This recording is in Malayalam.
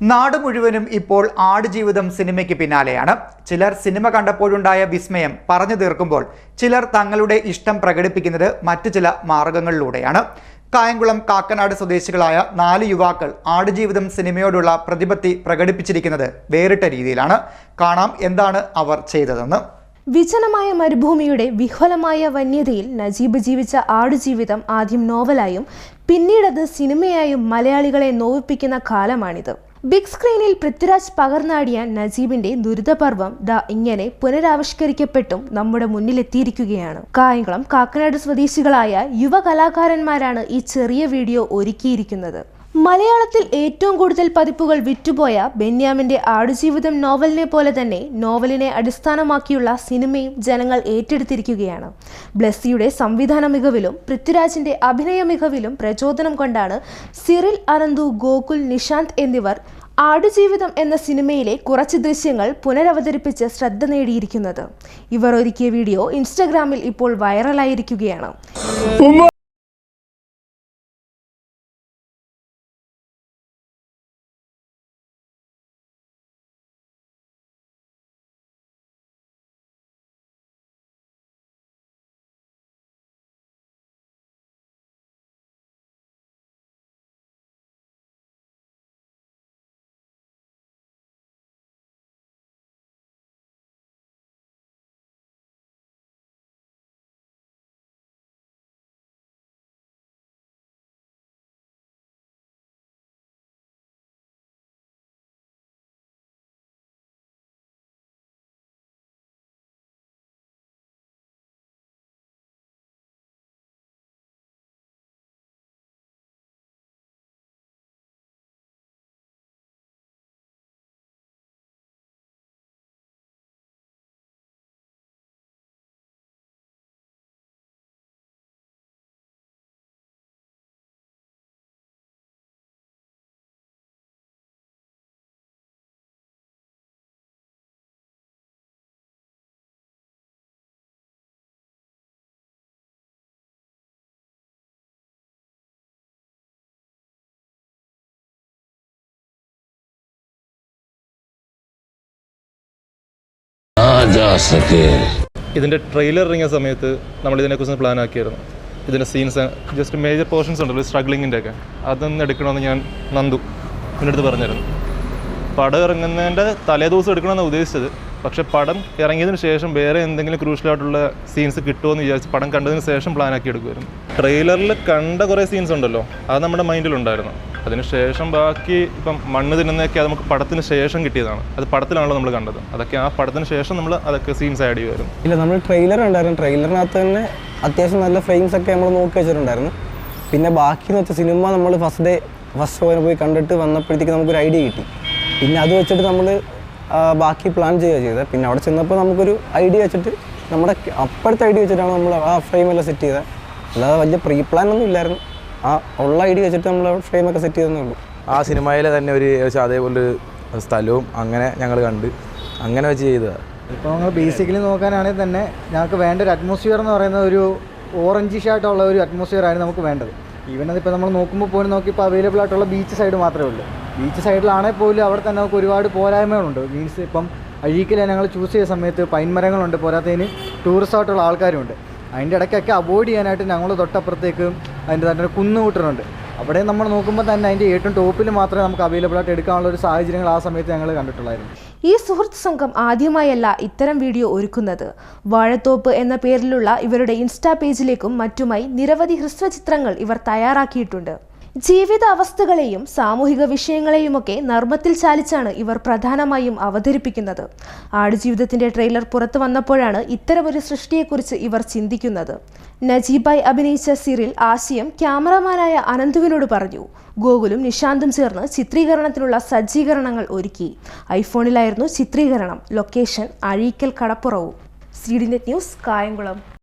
നാട് മുഴുവനും ഇപ്പോൾ ആടുജീവിതം സിനിമയ്ക്ക് പിന്നാലെയാണ്. ചിലർ സിനിമ കണ്ടപ്പോഴുണ്ടായ വിസ്മയം പറഞ്ഞു തീർക്കുമ്പോൾ ചിലർ തങ്ങളുടെ ഇഷ്ടം പ്രകടിപ്പിക്കുന്നത് മറ്റു ചില മാർഗങ്ങളിലൂടെയാണ്. കായംകുളം കാക്കനാട് സ്വദേശികളായ നാല് യുവാക്കൾ ആടുജീവിതം സിനിമയോടുള്ള പ്രതിപത്തി പ്രകടിപ്പിച്ചിരിക്കുന്നത് വേറിട്ട രീതിയിലാണ്. കാണാം എന്താണ് അവർ ചെയ്തതെന്ന്. വിജനമായ മരുഭൂമിയുടെ വിഹ്വലമായ വന്യതയിൽ നജീബ് ജീവിച്ച ആടുജീവിതം ആദ്യം നോവലായും പിന്നീടത് സിനിമയായും മലയാളികളെ നോവിപ്പിക്കുന്ന കാലമാണിത്. ബിഗ് സ്ക്രീനിൽ പൃഥ്വിരാജ് പകർന്നാടിയ നജീബിന്റെ ദുരിതപർവം ദ ഇങ്ങനെ പുനരാവിഷ്കരിക്കപ്പെട്ടും നമ്മുടെ മുന്നിലെത്തിയിരിക്കുകയാണ്. കായംകുളം കാക്കനാട് സ്വദേശികളായ യുവ കലാകാരന്മാരാണ് ഈ ചെറിയ വീഡിയോ ഒരുക്കിയിരിക്കുന്നത്. മലയാളത്തിൽ ഏറ്റവും കൂടുതൽ പതിപ്പുകൾ വിറ്റുപോയ ബെന്യാമിന്റെ ആടുജീവിതം നോവലിനെ പോലെ തന്നെ നോവലിനെ അടിസ്ഥാനമാക്കിയുള്ള സിനിമയും ജനങ്ങൾ ഏറ്റെടുത്തിരിക്കുകയാണ്. ബ്ലെസ്സിയുടെ സംവിധാന മികവിലും പൃഥ്വിരാജിന്റെ അഭിനയ മികവിലും പ്രചോദനം കൊണ്ടാണ് സിറിൽ അനന്തു ഗോകുൽ നിഷാന്ത് എന്നിവർ ആടുജീവിതം എന്ന സിനിമയിലെ കുറച്ച് ദൃശ്യങ്ങൾ പുനരവതരിപ്പിച്ച് ശ്രദ്ധ നേടിയിരിക്കുന്നത്. ഇവർ ഒരുക്കിയ വീഡിയോ ഇൻസ്റ്റഗ്രാമിൽ ഇപ്പോൾ വൈറലായിരിക്കുകയാണ്. ഇതിന്റെ ട്രെയിലർ ഇറങ്ങിയ സമയത്ത് നമ്മൾ ഇതിനെക്കുറിച്ച് പ്ലാൻ ആക്കിയായിരുന്നു. ഇതിന്റെ സീൻസ് ജസ്റ്റ് മേജർ പോർഷൻസ് ഉണ്ടല്ലോ സ്ട്രഗ്ലിങ്ങിന്റെ ഒക്കെ അതൊന്ന് എടുക്കണമെന്ന് ഞാൻ നന്ദു എന്റെ അടുത്ത് പറഞ്ഞിരുന്നു പടം ഇറങ്ങുന്നതിന്റെ തലേദിവസം എടുക്കണമെന്ന് ഉദ്ദേശിച്ചത്. പക്ഷെ പടം ഇറങ്ങിയതിന് ശേഷം വേറെ എന്തെങ്കിലും ക്രൂഷ്യലായിട്ടുള്ള സീൻസ് കിട്ടുമെന്ന് വിചാരിച്ച് പടം കണ്ടതിന് ശേഷം പ്ലാൻ ആക്കി എടുക്കുമായിരുന്നു ട്രെയിലറിൽ കണ്ട കുറേ സീൻസ് ഉണ്ടല്ലോ അത് നമ്മുടെ മൈൻഡിലുണ്ടായിരുന്നു അതിനുശേഷം ബാക്കി ഇപ്പം മണ്ണ് തിന്നുന്നതൊക്കെ നമുക്ക് പടത്തിന് ശേഷം കിട്ടിയതാണ്. അത് പടത്തിലാണല്ലോ നമ്മൾ കണ്ടത്. അതൊക്കെ ആ പടത്തിന് ശേഷം നമ്മൾ അതൊക്കെ സീൻസ് ആഡ് ചെയ്യുമായിരുന്നു. ഇല്ല നമ്മൾ ട്രെയിലർ ഉണ്ടായിരുന്നു ട്രെയിലറിനകത്ത് തന്നെ അത്യാവശ്യം നല്ല ഫ്രെയിംസ് ഒക്കെ നമ്മൾ നോക്കി വെച്ചിട്ടുണ്ടായിരുന്നു. പിന്നെ ബാക്കി എന്ന് വെച്ചാൽ സിനിമ നമ്മൾ ഫസ്റ്റ് ഡേ ഫസ്റ്റ് ഷോയിന് പോയി കണ്ടിട്ട് വന്നപ്പോഴത്തേക്ക് നമുക്കൊരു ഐഡിയ കിട്ടി. പിന്നെ അത് വെച്ചിട്ട് നമ്മൾ ബാക്കി പ്ലാൻ ചെയ്യുക ചെയ്തത്. പിന്നെ അവിടെ ചെന്നപ്പോൾ നമുക്കൊരു ഐഡിയ വെച്ചിട്ട് നമ്മുടെ അപ്പോഴത്തെ ഐഡിയ വെച്ചിട്ടാണ് നമ്മൾ ആ ഫ്രെയിമെല്ലാം സെറ്റ് ചെയ്തത്. അല്ലാതെ വലിയ പ്രീ പ്ലാൻ ഒന്നും ഇല്ലായിരുന്നു. ആ ഉള്ള ഐ ഡി വെച്ചിട്ട് നമ്മൾ ഫ്രെയിമൊക്കെ സെറ്റ് ചെയ്തേ ഉള്ളൂ. ആ സിനിമയിലെ തന്നെ ഒരു ഏകദേശം അതേപോലെ ഒരു സ്ഥലവും അങ്ങനെ ഞങ്ങൾ കണ്ട് അങ്ങനെ വെച്ച് ചെയ്തതാണ് ഇപ്പോൾ നമ്മൾ ബേസിക്കലി നോക്കാനാണെങ്കിൽ തന്നെ ഞങ്ങൾക്ക് വേണ്ട ഒരു അറ്റ്മോസ്ഫിയർ എന്ന് പറയുന്ന ഒരു ഓറഞ്ചിഷ് ആയിട്ടുള്ള ഒരു അറ്റ്മോസ്ഫിയർ ആണ് നമുക്ക് വേണ്ടത്. ഈവൻ അതിപ്പോൾ നമ്മൾ നോക്കുമ്പോൾ പോലും നോക്കിയപ്പോൾ അവൈലബിൾ ആയിട്ടുള്ള ബീച്ച് സൈഡ് മാത്രമേ ഉള്ളൂ. ബീച്ച് സൈഡിലാണെങ്കിൽ പോലും അവിടെ തന്നെ നമുക്ക് ഒരുപാട് പോരായ്മകളുണ്ട്. മീൻസ് ഇപ്പം അഴീക്കലെ ഞങ്ങൾ ചൂസ് ചെയ്ത സമയത്ത് പൈൻ മരങ്ങളുണ്ട് പോരാത്തതിന് ടൂറിസ്റ്റ് ആയിട്ടുള്ള ആൾക്കാരുണ്ട്. അതിന്റെ ഇടയ്ക്കൊക്കെ അവോയ്ഡ് ചെയ്യാനായിട്ട് ഞങ്ങൾ തൊട്ടപ്പുറത്തേക്ക് അതിന്റെ തന്നെ കുന്നുകൂട്ടറുണ്ട് അവിടെ നമ്മൾ നോക്കുമ്പോൾ തന്നെ അതിന്റെ ഏറ്റവും ടോപ്പിൽ മാത്രമേ നമുക്ക് അവൈലബിൾ ആയിട്ട് എടുക്കാനുള്ള ഒരു സാഹചര്യങ്ങൾ ആ സമയത്ത് ഞങ്ങൾ കണ്ടിട്ടുള്ളായിരുന്നു. ഈ സുഹൃത്ത് സംഘം ആദ്യമായല്ല ഇത്തരം വീഡിയോ ഒരുക്കുന്നത്. വാഴത്തോപ്പ് എന്ന പേരിലുള്ള ഇവരുടെ ഇൻസ്റ്റാ പേജിലേക്കും മറ്റുമായി നിരവധി ഹ്രസ്വചിത്രങ്ങൾ ഇവർ തയ്യാറാക്കിയിട്ടുണ്ട്. ജീവിത അവസ്ഥകളെയും സാമൂഹിക വിഷയങ്ങളെയുമൊക്കെ നർമ്മത്തിൽ ചാലിച്ചാണ് ഇവർ പ്രധാനമായും അവതരിപ്പിക്കുന്നത്. ആടുജീവിതത്തിന്റെ ട്രെയിലർ പുറത്തു വന്നപ്പോഴാണ് ഇത്തരമൊരു സൃഷ്ടിയെക്കുറിച്ച് ഇവർ ചിന്തിക്കുന്നത്. നജീബായി അഭിനയിച്ച സിറിൽ ആശയം ക്യാമറമാനായ അനന്തുവിനോട് പറഞ്ഞു. ഗോകുലും നിശാന്തും ചേർന്ന് ചിത്രീകരണത്തിനുള്ള സജ്ജീകരണങ്ങൾ ഒരുക്കി. ഐഫോണിലായിരുന്നു ചിത്രീകരണം. Location Azhikkal കടപ്പുറവും. C news Kayamkulam.